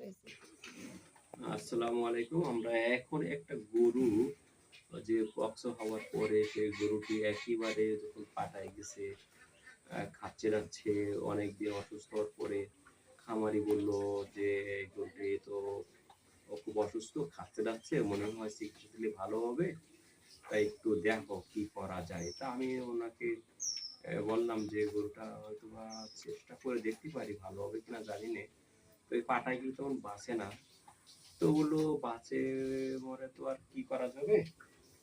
রয়েছে। আসসালামু আলাইকুম। আমরা এখন একটা গরু, যে হওয়ার পরে সেই গরুটি যখন পাটায় গেছে খাচ্ছে অনেক দিন অসুস্থ হওয়ার পরে খামারি বলল যে গরুটি তো খুব অসুস্থ, খাচ্ছে যাচ্ছে মনে হয় চিকিৎসা দিলে ভালো হবে। তাই একটু দেখো কি করা যায়। তা আমি ওনাকে বললাম যে, গরুটা হয়তো বা চেষ্টা করে দেখতে পারি, ভালো হবে কিনা জানি না। তো এই পাটায় কিন্তু তখন বাঁচে না। তো বলল বাঁচে মরে তো আর কি করা যাবে?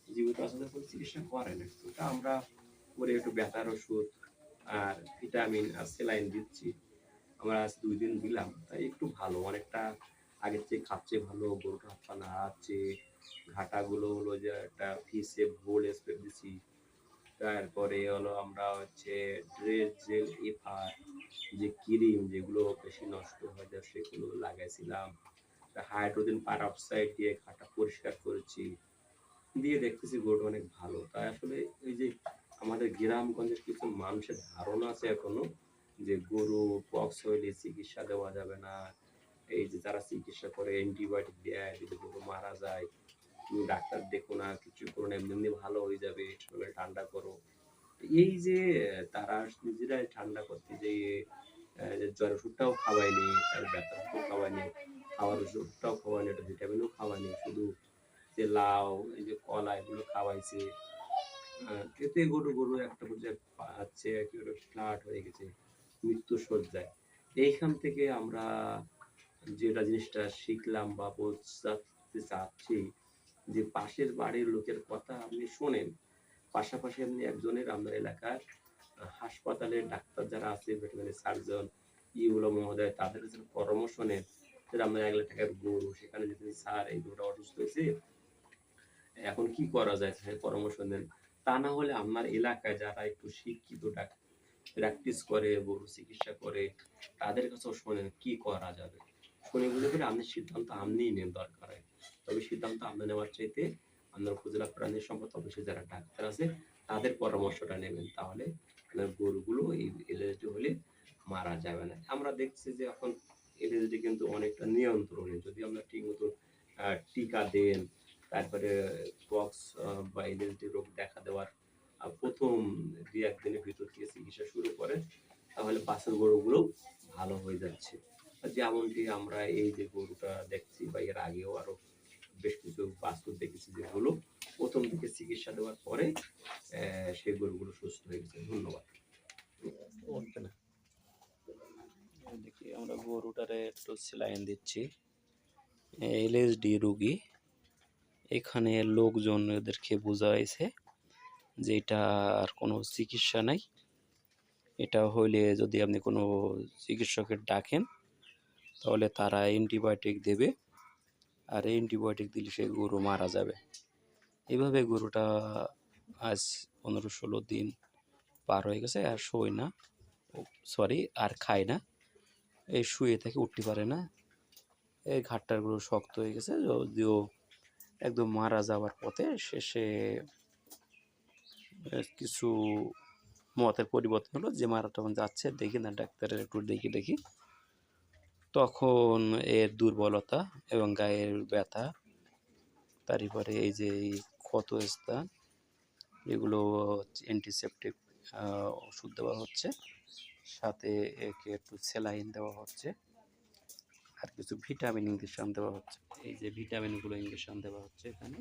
জীবিত আসলে কোনো চিকিৎসা করে না। তো আমরা করে একটু ব্যথার ওষুধ আর ভিটামিন আর সেলাইন দিচ্ছি। আমরা আজ দুই দিন দিলাম, তাই একটু ভালো। অনেকটা আগের থেকে খাচ্ছে ভালো গরুটা হাত পা ঘাটাগুলো হলো যে একটা ফিসে ভোল স্প্রে দিছি। তারপরে হলো আমরা হচ্ছে ড্রেস জেল এফার যে ক্রিম যেগুলো বেশি নষ্ট হয়ে যায় সেগুলো লাগাইছিলাম। হাইড্রোজেন পারঅক্সাইড দিয়ে খাটা পরিষ্কার করেছি। দিয়ে দেখতেছি গরু অনেক ভালো। তাই আসলে এই যে আমাদের গ্রামগঞ্জের কিছু মানুষের ধারণা আছে এখনও যে গরু, পক্স হইলে চিকিৎসা দেওয়া যাবে না। এই যে যারা চিকিৎসা করে অ্যান্টিবায়োটিক দেয়, যদি গরু মারা যায় ডাক্তার দেখো না, কিছু করো না, এমনি ভালো হয়ে যাবে শরীর ঠান্ডা করো। এই যে, তারা নিজেরাই ঠান্ডা করতে যে জ্বর ওষুধটাও খাওয়ায়নি আর ব্যথার ওষুধ খাওয়ায়নি, খাওয়ার ওষুধটাও খাওয়ায়নি একটা ভিটামিনও খাওয়ায়নি, শুধু যে লাউ, এই যে কলা, এগুলো খাওয়াইছে। এতে গরু গরু একটা পর্যায়ে পাচ্ছে, একেবারে ফ্ল্যাট হয়ে গেছে, মৃত্যু সজ্জায় এইখান থেকে আমরা যেটা জিনিসটা শিখলাম বা বোঝাতে চাচ্ছি যে পাশের বাড়ির লোকের কথা আপনি শোনেন, পাশাপাশি আপনি একজনের আপনার এলাকার হাসপাতালে ডাক্তার যারা আছে ভেটেরিনারি সার্জন ইগুলো মহোদয়, তাদের কাছে পরামর্শ নেন যে আপনার এক লাখ টাকার গরু, সেখানে যদি স্যার এই গরুটা অসুস্থ হয়েছে, এখন কি করা যায় সেই পরামর্শ দেন তা না হলে আপনার এলাকায় যারা একটু শিক্ষিত প্র্যাকটিস করে, গরু চিকিৎসা করে, তাদের কাছেও শোনেন কি করা যাবে। শুনে বুঝে করে আপনি সিদ্ধান্ত আপনিই নেন দরকার হয় তবে সিদ্ধান্ত আপনি নেওয়ার চাইতে আপনার উপজেলা প্রাণী সম্পদ অফিসে যারা ডাক্তার আছে, তাদের পরামর্শটা নেবেন। তাহলে আপনার গরুগুলো এই এলার্জি হলে মারা যাবে না। আমরা দেখছি যে এখন এলার্জি কিন্তু অনেকটা নিয়ন্ত্রণে। যদি আমরা ঠিক মতো টিকা দেন, তারপরে বক্স বা এলার্জি রোগ দেখা দেওয়ার প্রথম দুই একদিনের ভিতর থেকে চিকিৎসা শুরু করেন, তাহলে বাছুর গরুগুলো ভালো হয়ে যাচ্ছে। যেমনটি আমরা এই যে গরুটা দেখছি বা এর আগেও আরও বেশ কিছু বাছুর দেখেছি যেগুলো প্রথম দিকে চিকিৎসা দেওয়ার পরে সেই গরুগুলো সুস্থ হয়ে গেছে। ধন্যবাদ। দেখি, আমরা গরুটারে একটু সেলাইন দিচ্ছি। এলএসডি রুগী। এখানে লোকজন এদেরকে বোঝাইছে যে এটা আর কোনো চিকিৎসা নাই। এটা হইলে যদি আপনি কোনো চিকিৎসকের ডাকেন, তাহলে তারা অ্যান্টিবায়োটিক দেবে। আর অ্যান্টিবায়োটিক দিলে সে গরু মারা যাবে। এইভাবে গরুটা আজ পনেরো ষোলো দিন পার হয়ে গেছে, আর শোয় না। সরি আর খায় না। এই শুয়ে থেকে উঠতে পারে না। এই ঘাটটার গরু শক্ত হয়ে গেছে, যদিও একদম মারা যাওয়ার পথে শেষে কিছু মতের পরিবর্তন হলো। যে মারা যাচ্ছে, দেখি না, ডাক্তারের একটু দেখি দেখি। তখন এর দুর্বলতা এবং গায়ের ব্যথা, তারপরে এই যে ক্ষত স্থান, এগুলো অ্যান্টিসেপটিক ওষুধ দেওয়া হচ্ছে। সাথে একে একটু স্যালাইন দেওয়া হচ্ছে। আর কিছু ভিটামিন ইঞ্জেকশন দেওয়া হচ্ছে। এই যে ভিটামিনগুলো ইঞ্জেকশন দেওয়া হচ্ছে এখানে।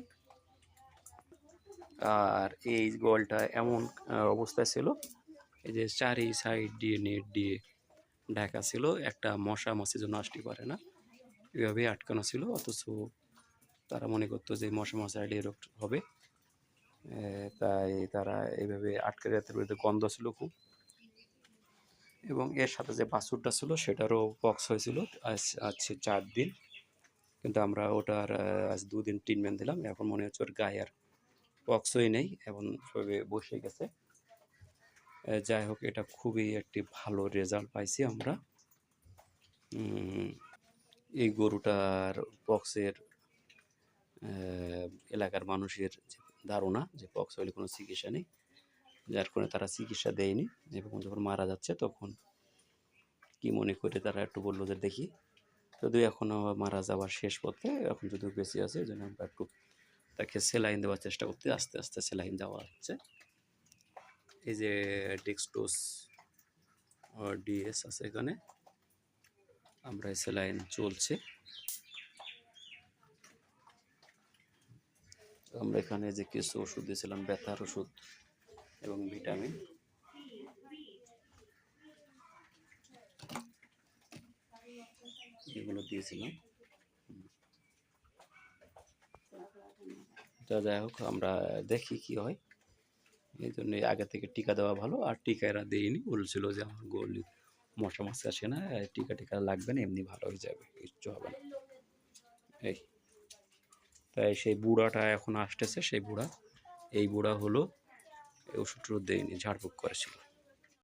আর এই গোলটা এমন অবস্থায় ছিল। এই যে চারি সাইড দিয়ে নেট দিয়ে ঢাকা ছিল, একটা মশা মাছি যেন আসতে পারে না। এভাবেই আটকানো ছিল, অথচ তারা মনে করতো যে মশা মাছি আইডি রোগ হবে। তাই তারা এইভাবে আটকে রাতের ভিতরে গন্ধ ছিল খুব। এবং এর সাথে যে বাছুরটা ছিল, সেটারও বক্স হয়েছিল আজ চার দিন। কিন্তু আমরা ওটার আজ দুদিন ট্রিটমেন্ট দিলাম। এখন মনে হচ্ছে ওর গায়ে আর বক্সই নেই এখন সবে বসে গেছে। যাই হোক, এটা খুবই একটি ভালো রেজাল্ট পাইছি আমরা। এই গরুটার বক্সের এলাকার মানুষের যে ধারণা যে বক্স হলে কোনো চিকিৎসা নেই, যার কারণে তারা চিকিৎসা দেয়নি। এবং যখন মারা যাচ্ছে তখন কি মনে করে তারা একটু বলল যে দেখি। যদিও এখনও মারা যাওয়ার শেষ পথে, এখন যদিও বেশি আছে, এই জন্য আমরা একটু তাকে সেলাইন দেওয়ার চেষ্টা করতে, আস্তে আস্তে সেলাইন দেওয়া হচ্ছে। এই যে ডেক্সটোস ডিএস আছে এখানে। আমরা সেলাইন চলছে। আমরা এখানে যে কিছু ওষুধ দিয়েছিলাম, ব্যথার ওষুধ এবং ভিটামিন। এগুলো দিয়েছিলাম। যা যাই হোক, আমরা দেখি কি হয়। এই জন্য আগে থেকে টিকা দেওয়া ভালো। আর টিকা এরা দেয়নি। বলছিল যে আমার গলি মশা মাছি আসে না টিকা টিকা লাগবে না, এমনি ভালো হয়ে যাবে, কিচ্ছু হবে না। এই, তাই সেই বুড়াটা এখন আসতেছে, সেই বুড়া। এই বুড়া হলো ওষুধ দেয়নি, ঝাড়ফুঁক করেছিল।